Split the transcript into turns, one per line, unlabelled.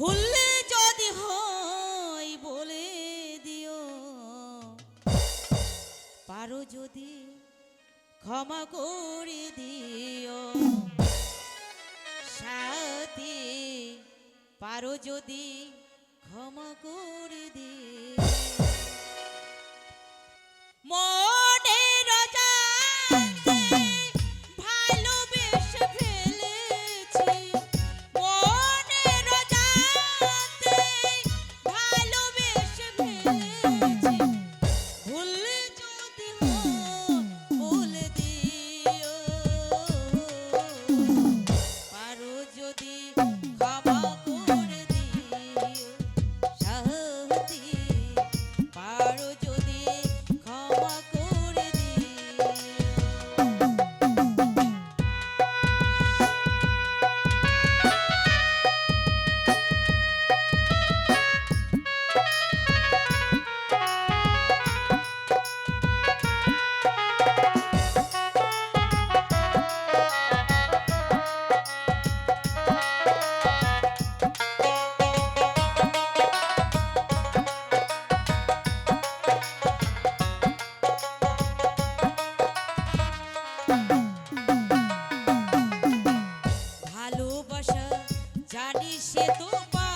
ভুললে যদি হয় বলে দিও। পারো যদি ক্ষমা করে দিও। সাথী, পারো যদি ক্ষমা করে দিও। que.